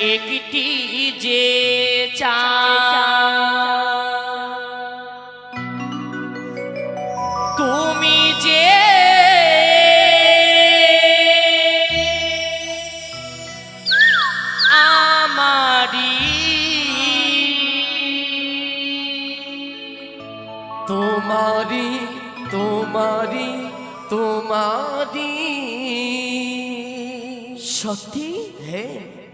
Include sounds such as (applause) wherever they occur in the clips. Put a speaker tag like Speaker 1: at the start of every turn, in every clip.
Speaker 1: একটি যে চা। তুমি যে আমারি
Speaker 2: তোমারি তোমারি তোমারি।
Speaker 1: সত্যি?
Speaker 2: হ্যাঁ।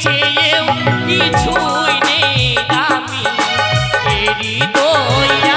Speaker 1: চেয়েও কিছুই নেই
Speaker 2: দামি। এরি দয়া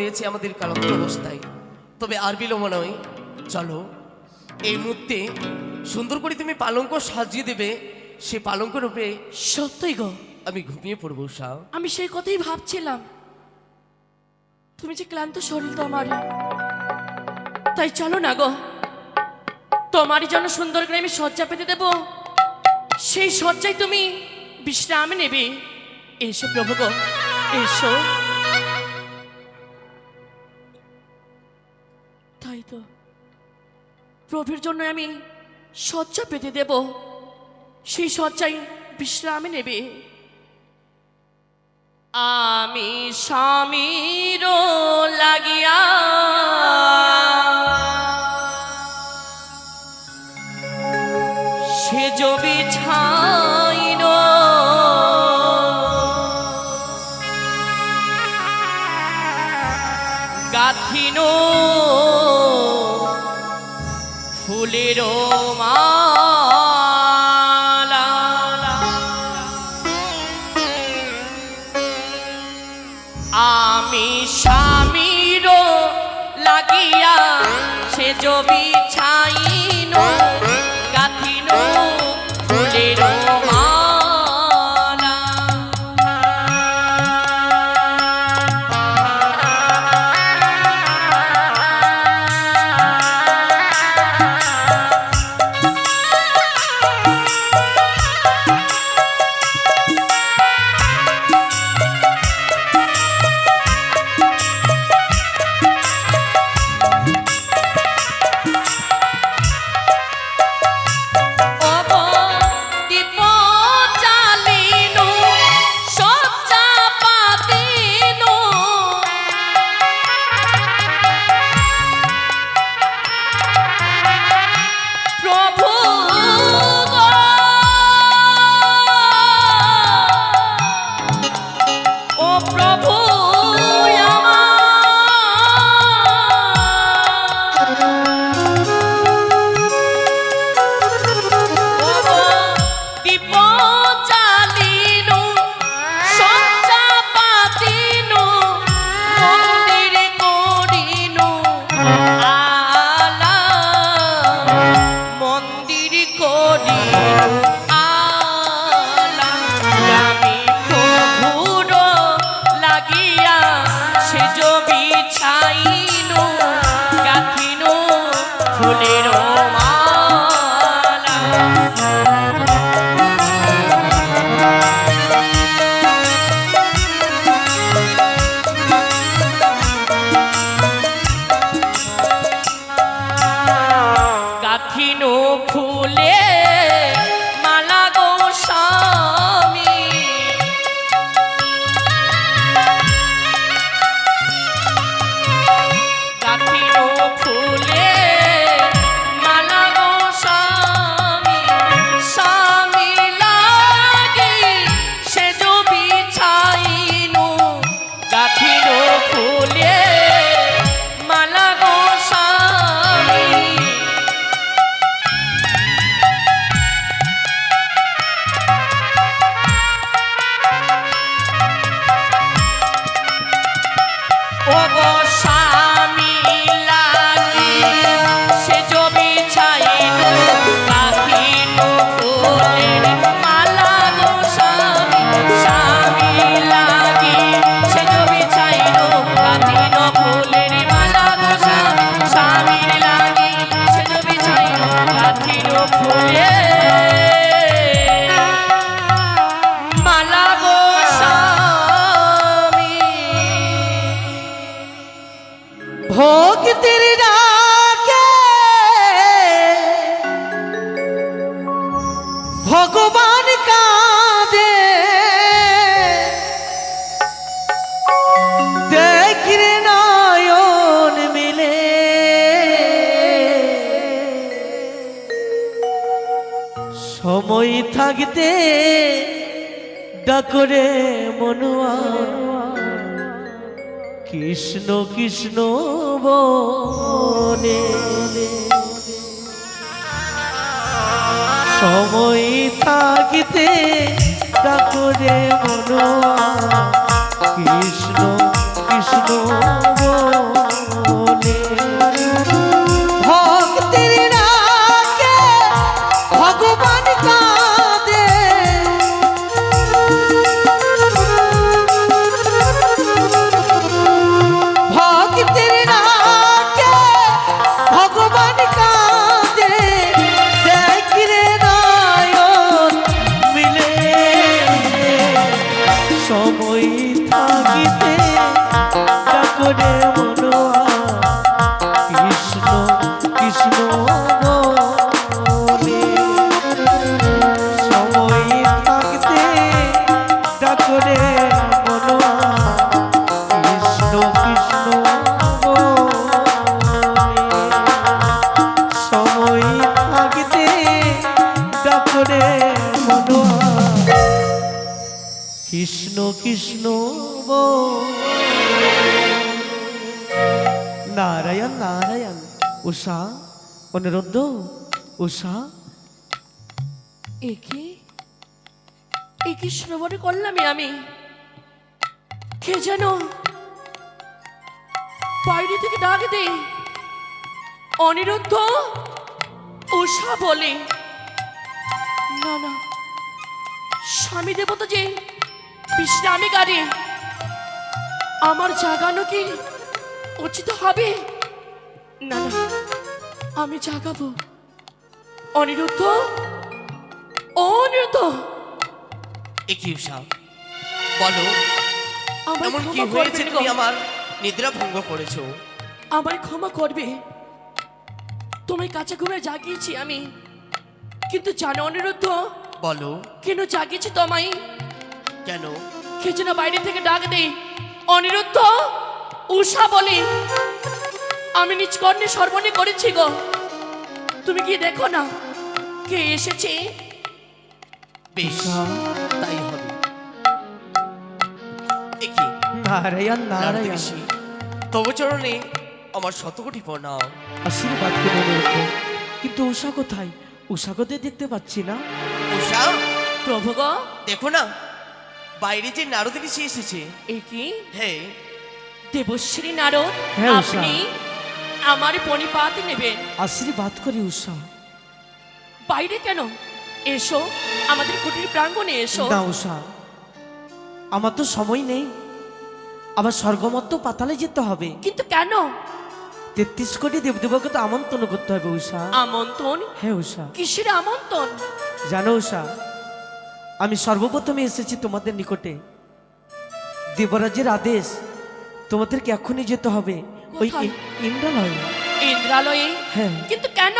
Speaker 2: রয়েছে আমাদের কালন্ত অবস্থায় তবে আর বিলম্ব নয় চলো এই মুহূর্তে সুন্দর করে তুমি পালঙ্ক সাজিয়ে দেবে সে পালঙ্ক রূপে
Speaker 1: সত্যই গো।
Speaker 2: আমি ঘুমিয়ে পড়ব শাহ
Speaker 1: আমি সেই কথাই ভাবছিলাম। তুমি যে ক্লান্ত শরীর তোমার। তাই চলো না গো। তোমারই জন্য সুন্দর করে আমি শয্যা পেতে দেব। সেই শয্যায় তুমি বিশ্রাম নেবে। এসো প্রভু গো এসো। প্রভুর জন্য আমি শয্যা পেতে দেব। সেই শয্যায় বিশ্রামে নেবে। আমি স্বামীর লাগিয়া সে জবি ছাইন। গাথিন
Speaker 3: থাকতে ডাকরে মনুয়া। কৃষ্ণ কৃষ্ণ বনে। সময় থাকিতে ডাকরে মনোয়া। কৃষ্ণ কৃষ্ণ 你是否？অনুরুদ্ধ উষা
Speaker 1: একে একে শ্রবণ করলামই আমি কে যেন বাইরে থেকে ডাক দে অনিরুদ্ধ উষা বলে না না স্বামী দেবতা যে বিশ্রামে গাড়ি আমার জাগানো কি উচিত হবে না না আমি জাগাবো। অনিরুদ্ধ? অনিরুদ্ধ!
Speaker 2: এ কি বলো।
Speaker 1: আমার
Speaker 2: এমন কি
Speaker 1: ক্ষমা
Speaker 2: হয়েছে
Speaker 1: করবেন
Speaker 2: তুমি
Speaker 1: গো।
Speaker 2: আমার নিদ্রা ভঙ্গ করেছ?
Speaker 1: আমার ক্ষমা করবে। তোমায় কাছে ঘুমে জাগিয়েছি আমি। কিন্তু জানো অনিরুদ্ধ?
Speaker 2: বলো।
Speaker 1: কেন জাগিয়েছি তোমায়?
Speaker 2: কেন?
Speaker 1: কে যেন বাইরে থেকে ডাক দে অনিরুদ্ধ উষা বলে। আমি নিজ কর্ণে সর্বনে করেছি গো। তুমি কি দেখো না কে এসেছে?
Speaker 2: বেশ তাই হবে। কি?
Speaker 3: নারায়ণ নারায়ণ।
Speaker 2: তবু চরণে আমার শতকোটি প্রণাম।
Speaker 3: আশীর্বাদ করে কিন্তু উষা কোথায়? উষা কোথায় দেখতে পাচ্ছি না।
Speaker 2: উষা
Speaker 1: প্রভু গো।
Speaker 2: দেখো না বাইরে যে নারদ ঋষি এসেছে।
Speaker 1: এ কি?
Speaker 2: হ্যাঁ।
Speaker 1: দেবশ্রী নারদ
Speaker 3: হ্যাঁ।
Speaker 1: আপনি আমার পণিপাত নেবেন
Speaker 3: আশীর্বাদ করি উষা।
Speaker 1: বাইরে কেন? এসো আমাদের কুটির প্রাঙ্গণে এসো।
Speaker 3: না উষা। আমার তো সময় নেই। আবার স্বর্গমত্ত পাতালে যেতে হবে।
Speaker 1: কিন্তু কেন?
Speaker 3: তেত্রিশ কোটি দেবদেবকে তো আমন্ত্রণ করতে হবে উষা।
Speaker 1: আমন্ত্রণ?
Speaker 3: হ্যাঁ উষা।
Speaker 1: কিসের আমন্ত্রণ?
Speaker 3: জানো উষা আমি সর্বপ্রথমে এসেছি তোমাদের নিকটে। দেবরাজের আদেশ তোমাদেরকে এখনই যেতে হবে। ওই
Speaker 1: কোথায়?
Speaker 3: ইন- ইন্দ্রালয়ে।
Speaker 1: ইন্দ্রালয়ে?
Speaker 3: হ্যাঁ।
Speaker 1: কিন্তু কেন? (laughs)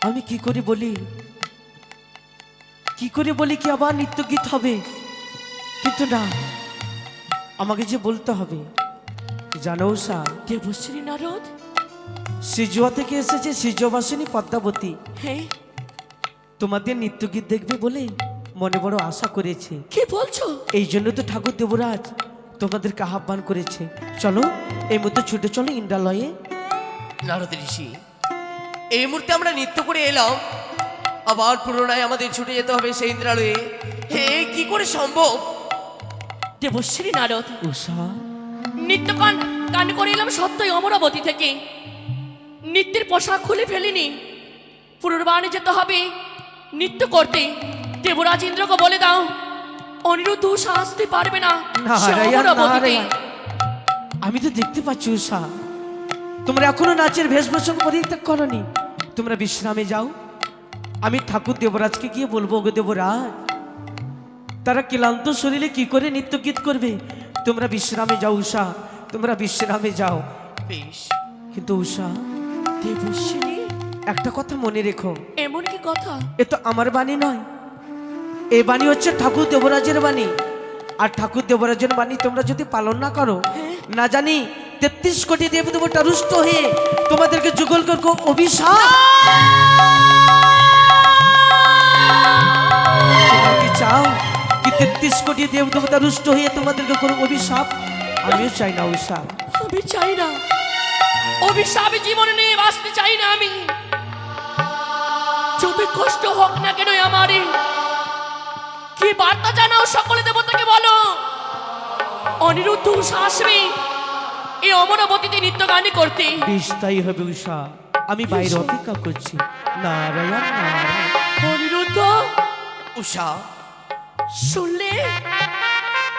Speaker 3: আমি কি করে বলি? কি করে বলি কি আবার নৃত্য গীত হবে? কিন্তু না আমাকে যে বলতে হবে জানো উষা
Speaker 1: দেবশ্রী নারদ?
Speaker 3: সিজুয়া থেকে এসেছে সিজুয়াবাসিনী পদ্মাবতী।
Speaker 1: হ্যাঁ
Speaker 3: তোমাদের নৃত্য গীত দেখবে বলে মনে বড় আশা করেছে।
Speaker 1: কি বলছো?
Speaker 3: এই জন্য তো ঠাকুর দেবরাজ তোমাদেরকে আহ্বান করেছে। চলো এই মধ্যে ছুটে চলো ইন্দ্রালয়ে।
Speaker 2: নারদ ঋষি এই মুহূর্তে আমরা নৃত্য করে এলাম। আবার পুনরায় আমাদের ছুটে যেতে হবে সেই ইন্দ্রালয়ে। হে কি করে সম্ভব?
Speaker 1: দেবশ্রী নারদ
Speaker 3: উষা।
Speaker 1: নিত্য কান কান করে এলাম সত্যই অমরাবতী থেকে। নৃত্যের পোশাক খুলে ফেলিনি। পুনর্বাণে যেতে হবে নৃত্য করতে। দেবরাজ ইন্দ্রকে বলে দাও অনিরুদ্ধ উষা আসতে পারবে না।
Speaker 3: আমি তো দেখতে পাচ্ছি উষা তোমরা এখনও নাচের বেশভূষণ পরিত্যাগ করনি। তোমরা বিশ্রামে যাও। আমি ঠাকুর দেবরাজকে গিয়ে বলব গো দেবরাজ তারা ক্লান্ত শরীরে কি করে নৃত্য গীত করবে? তোমরা বিশ্রামে যাও উষা তোমরা বিশ্রামে যাও।
Speaker 2: বেশ।
Speaker 3: কিন্তু উষা
Speaker 1: দেবশ্রী?
Speaker 3: একটা কথা মনে রেখো।
Speaker 1: এমন কি কথা?
Speaker 3: এ তো আমার বাণী নয়। এই বাণী হচ্ছে ঠাকুর দেবরাজের বাণী। আর ঠাকুর দেবরাজের বাণী তোমরা যদি পালন না করো, না জানি তেত্রিশ কোটি দেব দেবতা রুষ্ট হয়ে তোমাদেরকে যুগল করব অভিশাপ। চাও কি তেত্রিশ কোটি দেব দেবতা রুষ্ট হয়ে তোমাদেরকে করব অভিশাপ? আমিও চাই না অভিশাপ।
Speaker 1: আমি চাই না। অভিশাপে জীবনে নিয়ে বাঁচতে চাই না আমি। যতই কষ্ট হোক না কেন আমারে কি বার্তা জানাও সকলে দেবতাকে বলো? অনিরুদ্ধ উষা আসবে। এই অমরাবতীতে নৃত্য গানই করতে।
Speaker 3: বেশ তাই হবে উষা আমি বাইরে অপেক্ষা করছি। নারায়ণ নারায়ণ।
Speaker 1: অনিরুদ্ধ
Speaker 2: উষা
Speaker 1: শুনলে?